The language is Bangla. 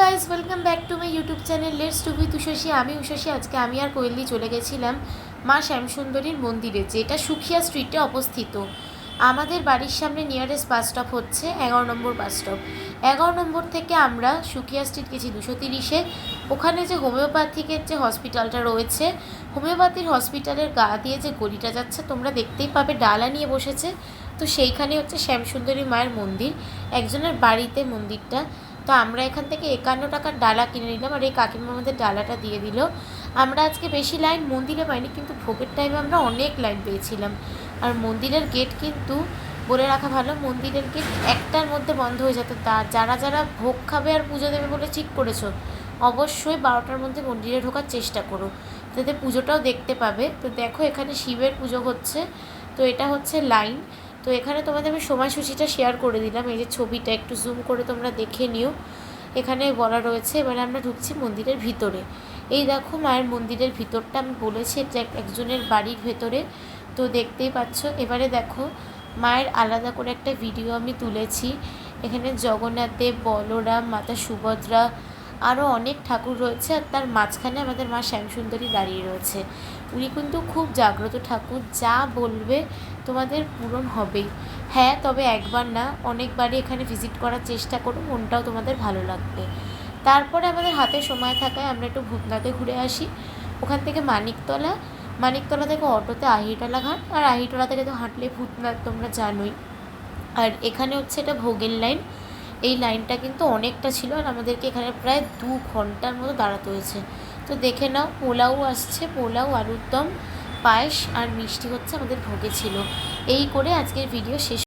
Guys welcome back to my YouTube channel let's to with Ushashi আমি উষসী আজকে আমি আর কোয়েলি চলে গেছিলাম মা শ্যামসুন্দরীর মন্দিরে, যেটা সুখিয়া স্ট্রিটে অবস্থিত। আমাদের বাড়ির সামনে নিয়ারেস্ট বাস স্টপ হচ্ছে এগারো নম্বর বাস স্টপ এগারো নম্বর থেকে আমরা সুখিয়া স্ট্রিট গেছি দুশো তিরিশে। ওখানে যে হোমিওপ্যাথিকের যে হসপিটালটা রয়েছে, হোমিওপ্যাথির হসপিটালের গা দিয়ে যে গলিটা যাচ্ছে, তোমরা দেখতেই পাবে, ডালা নিয়ে বসেছে। তো সেইখানে হচ্ছে শ্যামসুন্দরী মায়ের মন্দির, একজনের বাড়িতে মন্দিরটা। তো আমরা এখান থেকে একান্ন টাকার ডালা কিনে নিলাম আর এই কাকিমা আমাদের ডালাটা দিয়ে দিল। আমরা আজকে বেশি লাইন মন্দিরে পাইনি, কিন্তু ভোগের টাইমে আমরা অনেক লাইন পেয়েছিলাম। আর মন্দিরের গেট কিন্তু বলে রাখা ভালো, মন্দিরের গেট একটার মধ্যে বন্ধ হয়ে যেত। তা যারা যারা ভোগ খাবে আর পুজো দেবে বলে ঠিক করেছ, অবশ্যই বারোটার মধ্যে মন্দিরে ঢোকার চেষ্টা করো। যাতে পুজোটাও দেখতে পাবে। তো দেখো এখানে শিবের পুজো হচ্ছে। তো এটা হচ্ছে লাইন। তো এখানে তোমাদের আমি সময়সূচিটা শেয়ার করে দিলাম। এই যে ছবিটা একটু জুম করে তোমরা দেখে নিও। এখানে বলা রয়েছে, এবারে আমরা ঢুকছি মন্দিরের ভিতরে। এই দেখো মায়ের মন্দিরের ভিতরটা, আমি বলেছি এটা একজনের বাড়ির ভেতরে। তো দেখতেই পাচ্ছ, এবারে দেখো মায়ের আলাদা করে একটা ভিডিও আমি তুলেছি। এখানে জগন্নাথ দেব, বলরাম, মাতা সুভদ্রা আরও অনেক ঠাকুর রয়েছে আর তার মাঝখানে আমাদের মা শ্যামসুন্দরী দাঁড়িয়ে রয়েছে। উনি কিন্তু খুব জাগ্রত ঠাকুর, যা বলবে তোমাদের পূরণ হবেই। হ্যাঁ তবে একবার না, অনেকবারই এখানে ভিজিট করার চেষ্টা করো, মনটাও তোমাদের ভালো লাগবে। তারপরে আমাদের হাতে সময় থাকায় আমরা একটু ভূতনাথে ঘুরে আসি। ওখান থেকে মানিকতলা মানিকতলা থেকে অটোতে আহিটলা ঘাট আর আহিটলা থেকে তো হাঁটলে ভূতনাথ তোমরা জানোই। আর এখানে হচ্ছে এটা ভোগের লাইন। এই লাইনটা কিন্তু অনেকটা ছিল আর আমাদেরকে এখানে প্রায় দু ঘণ্টার মতো দাঁড়াতে হয়েছে। তো দেখে নাও, পোলাও আসছে, পোলাও আলুর দম পায়েস আর মিষ্টি হচ্ছে আমাদের ভোগে ছিল। এই করে আজকের ভিডিও শেষ